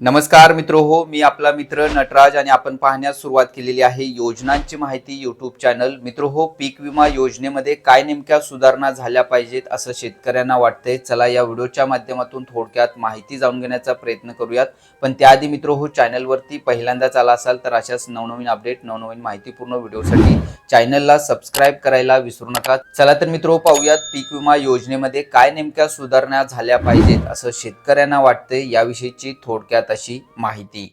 नमस्कार मित्र हो मी आपला मित्र नटराज आणि आपण पाहण्यास सुरुवात केलेली आहे योजनांची माहिती युट्यूब चॅनल मित्र हो पीक विमा योजनेमध्ये काय नेमक्या सुधारणा झाल्या पाहिजेत असं शेतकऱ्यांना वाटतंय? चला या व्हिडिओच्या माध्यमातून थोडक्यात माहिती जाणून घेण्याचा प्रयत्न करूयात. पण त्याआधी मित्र हो चॅनलवरती पहिल्यांदाच आला असाल तर अशाच नवनवीन अपडेट नवनवीन माहितीपूर्ण व्हिडिओसाठी चॅनलला सबस्क्राईब करायला विसरू नका. चला तर मित्र पाहूयात पीक विमा योजनेमध्ये काय नेमक्या सुधारणा झाल्या पाहिजेत असं शेतकऱ्यांना वाटतंय. याविषयीची थोडक्यात अशी माहिती.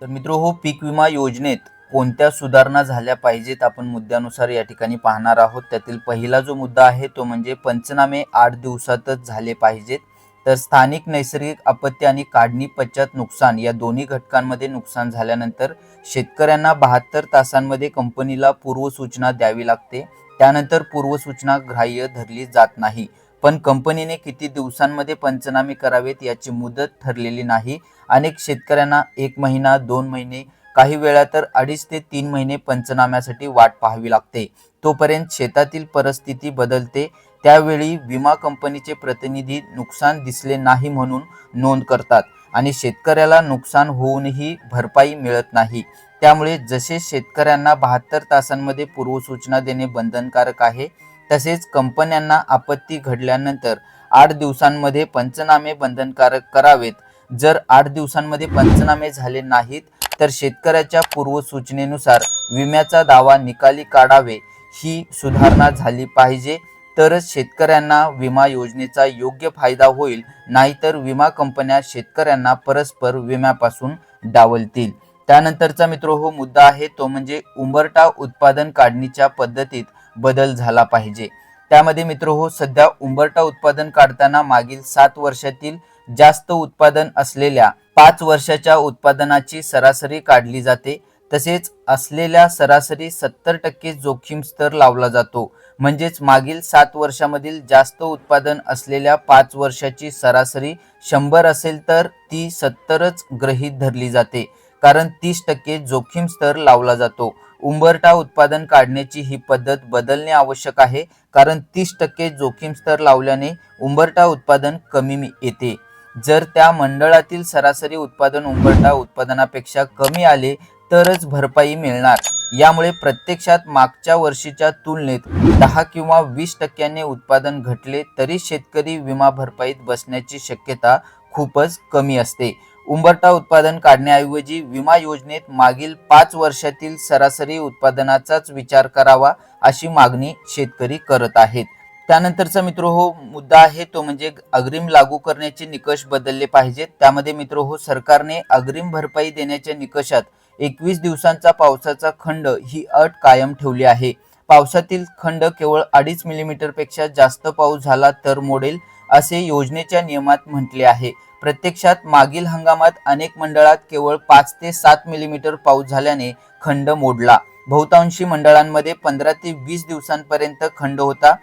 तर मित्र हो पीक विमा योजनेत कोणत्या सुधारणा झाल्या पाहिजेत आपण मुद्द्यानुसार या ठिकाणी पाहणार आहोत. त्यातील पहिला जो मुद्दा आहे तो म्हणजे पंचनामे आठ दिवसातच झाले पाहिजेत. तर स्थानिक नैसर्गिक आपत्ती आणि काढणी पश्चात नुकसान या दोन्ही घटकांमध्ये नुकसान झाल्यानंतर शेतकऱ्यांना बहात्तर तासांमध्ये कंपनीला पूर्वसूचना द्यावी लागते. त्यानंतर पूर्वसूचना ग्राह्य धरली जात नाही. पण कंपनीने किती दिवसांमध्ये पंचनामे करावेत याची मुदत ठरलेली नाही. अनेक शेतकऱ्यांना एक महिना दोन महिने काही वेळा तर अडीच ते तीन महिने पंचनाम्यासाठी वाट पाहावी लागते. तोपर्यंत शेतातील परिस्थिती बदलते. त्यावेळी विमा कंपनीचे प्रतिनिधी नुकसान दिसले नाही म्हणून नोंद करतात आणि शेतकऱ्याला नुकसान होऊनही भरपाई मिळत नाही. त्यामुळे जसे शेतकऱ्यांना बहात्तर तासांमध्ये पूर्वसूचना देणे बंधनकारक आहे तसेच कंपन्यांना आपत्ती घडल्यानंतर आठ दिवसांमध्ये पंचनामे बंधनकारक करावेत. जर आठ दिवसांमध्ये पंचनामे झाले नाहीत तर शेतकऱ्याच्या पूर्वसूचनेनुसार विम्याचा दावा निकाली काढावे. ही सुधारणा झाली पाहिजे. तरच शेतकऱ्यांना विमा योजनेचा योग्य फायदा होईल. नाहीतर विमा कंपन्या शेतकऱ्यांना परस्पर विम्यापासून डावलतील. त्यानंतरचा मित्र हो मुद्दा आहे तो म्हणजे उंबरटा उत्पादन काढणीच्या पद्धतीत बदल झाला पाहिजे. त्यामध्ये मित्र हो सध्या उंबरटा उत्पादन काढताना मागील सात वर्षातील जास्त उत्पादन असलेल्या पाच वर्षाच्या उत्पादनाची सरासरी काढली जाते. तसेच असलेल्या सरासरी सत्तर टक्के जोखीम स्तर लावला जातो. म्हणजेच मागील सात वर्षामधील जास्त उत्पादन असलेल्या पाच वर्षाची सरासरी शंभर असेल तर ती सत्तरच गृहीत धरली जाते. कारण तीस टक्के जोखीम स्तर लावला जातो. उंबरटा उत्पादन काढण्याची ही पद्धत बदलणे आवश्यक आहे. कारण तीस टक्के जोखीम स्तर लावल्याने उंबरटा उत्पादन कमी मी- येते. जर त्या मंडळातील सरासरी उत्पादन उंबरटा उत्पादनापेक्षा कमी आले तरच भरपाई मिळणार. यामुळे प्रत्यक्षात मागच्या वर्षीच्या तुलनेत दहा किंवा वीस टक्क्याने उत्पादन घटले तरी शेतकरी विमा भरपाईत बसण्याची शक्यता खूपच कमी असते. उंबरटा उत्पादन काढण्याऐवजी विमा योजनेत मागील पाच वर्षातील सरासरी उत्पादनाचाच विचार करावा अशी मागणी शेतकरी करत आहेत. त्यानंतरचा मित्र हो मुद्दा आहे तो म्हणजे अग्रिम लागू करण्याचे निकष बदलले पाहिजेत. त्यामध्ये मित्र हो सरकारने अग्रिम भरपाई देण्याच्या निकषात एकवीस दिवसांचा पावसाचा खंड ही अट कायम ठेवली आहे. पावसातील खंड केवळ अडीच मिलीमीटरपेक्षा जास्त पाऊस झाला तर मोडेल असे योजनेच्या नियमात म्हटले आहे. प्रत्यक्षात मागील हंगामात अनेक मंडळात केवळ पाच ते सात मिलीमीटर पाऊस झाल्याने खंड मोडला. बहुतांशी मंडळांमध्ये पंधरा ते वीस दिवसांपर्यंत खंड होता.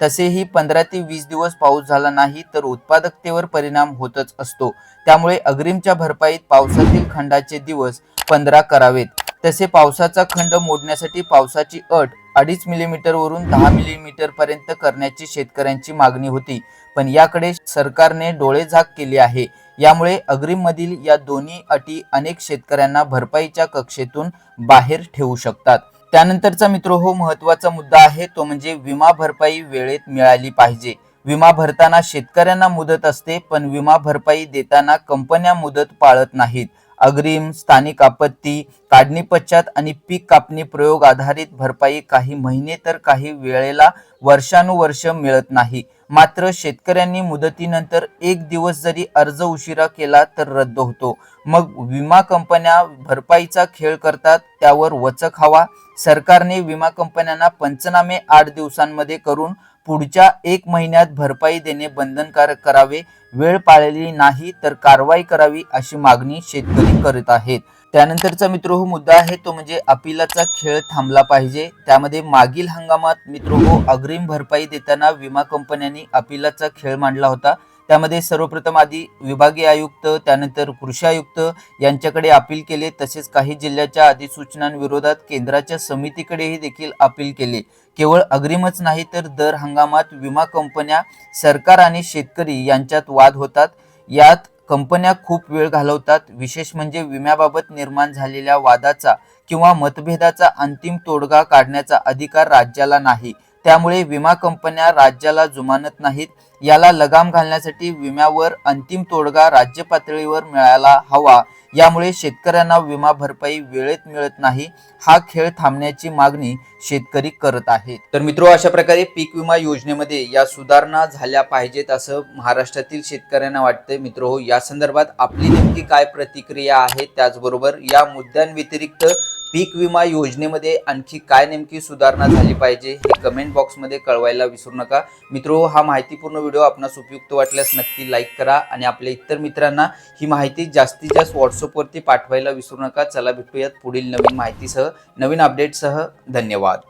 तसेही पंधरा ते वीस दिवस पाऊस झाला नाही तर उत्पादकतेवर परिणाम होतच असतो. त्यामुळे अग्रिमच्या भरपाईत पावसातील खंडाचे दिवस पंधरा करावेत. तसे पावसाचा खंड मोडण्यासाठी पावसाची अट अडीच मिलीमीटर वरून दहा मिलीमीटर पर्यंत करण्याची शेतकऱ्यांची मागणी होती. पण याकडे सरकारने डोळेझाक केली आहे. यामुळे अग्रिम मधील या दोन्ही अटी अनेक शेतकऱ्यांना भरपाईच्या कक्षेतून बाहेर ठेवू शकतात. त्यानंतरचा मित्र हो महत्त्वाचा मुद्दा आहे. तो म्हणजे विमा भरपाई वेळेत मिळाली पाहिजे. विमा भरताना शेतकऱ्यांना मुदत असते पण विमा भरपाई देताना कंपन्या मुदत पाळत नाहीत. अग्रिम स्थानिक आपत्ती काढणी पश्चात आणि पीक कापणी प्रयोग आधारित भरपाई काही महिने तर काही वेळेला वर्षानुवर्ष मिळत नाही. मात्र शेतकऱ्यांनी मुदतीनंतर एक दिवस जरी अर्ज उशिरा केला तर रद्द होतो. मग विमा कंपन्या भरपाईचा खेळ करतात त्यावर वचक हवा. सरकारने विमा कंपन्यांना पंचनामे आठ दिवसांमध्ये करून पुढच्या एक महिन्यात भरपाई देणे बंधनकारक करावे. वेळ पाळली नाही तर कारवाई करावी अशी मागणी शेतकरी करत आहेत. त्यानंतरचा मित्र हो मुद्दा आहे तो म्हणजे अपिलाचा खेळ थांबला पाहिजे. त्यामध्ये मागील हंगामात मित्र हो अग्रिम भरपाई देताना विमा कंपन्यांनी अपिलाचा खेळ मांडला होता. त्यामध्ये सर्वप्रथम आधी विभागीय आयुक्त त्यानंतर कृषी आयुक्त यांच्याकडे अपील केले. तसेच काही जिल्ह्याच्या अधिसूचनांविरोधात केंद्राच्या समितीकडेही देखील अपील केले. केवळ अग्रिमच नाही तर दर हंगामात विमा कंपन्या सरकार आणि शेतकरी यांच्यात वाद होतात. यात कंपन्या खूप वेळ घालवतात विशेष म्हणजे विम्याबाबत निर्माण झालेल्या वादाचा किंवा मतभेदाचा अंतिम तोडगा काढण्याचा अधिकार राज्याला नाही. त्यामुळे विमा कंपन्या राज्याला जुमानत नाहीत. याला लगाम घालण्यासाठी विम्यावर अंतिम तोडगा राज्य पातळीवर मिळायला हवा. यामुळे शेतकऱ्यांना विमा भरपाई वेळेत मिळत नाही हा खेळ थांबण्याची मागणी शेतकरी करत आहेत. तर मित्रो अशा प्रकारे पीक विमा योजनेमध्ये या सुधारणा झाल्या पाहिजेत असं महाराष्ट्रातील शेतकऱ्यांना वाटतंय. मित्र हो या संदर्भात आपली नेमकी काय प्रतिक्रिया आहे त्याचबरोबर या मुद्द्यांव्यतिरिक्त पीक विमा योजनेमध्ये आणखी काय नेमकी सुधारणा झाली पाहिजे हे कमेंट बॉक्समध्ये कळवायला विसरू नका. मित्रो हा माहितीपूर्ण व्हिडिओ आपणास उपयुक्त वाटल्यास नक्की लाईक करा आणि आपल्या इतर मित्रांना ही माहिती जास्तीत जास्त व्हॉट्सअप व्हॉट्सअपवरती पाठवायला विसरू नका. चला भेटूयात पुढील नवीन माहितीसह नवीन अपडेटसह धन्यवाद.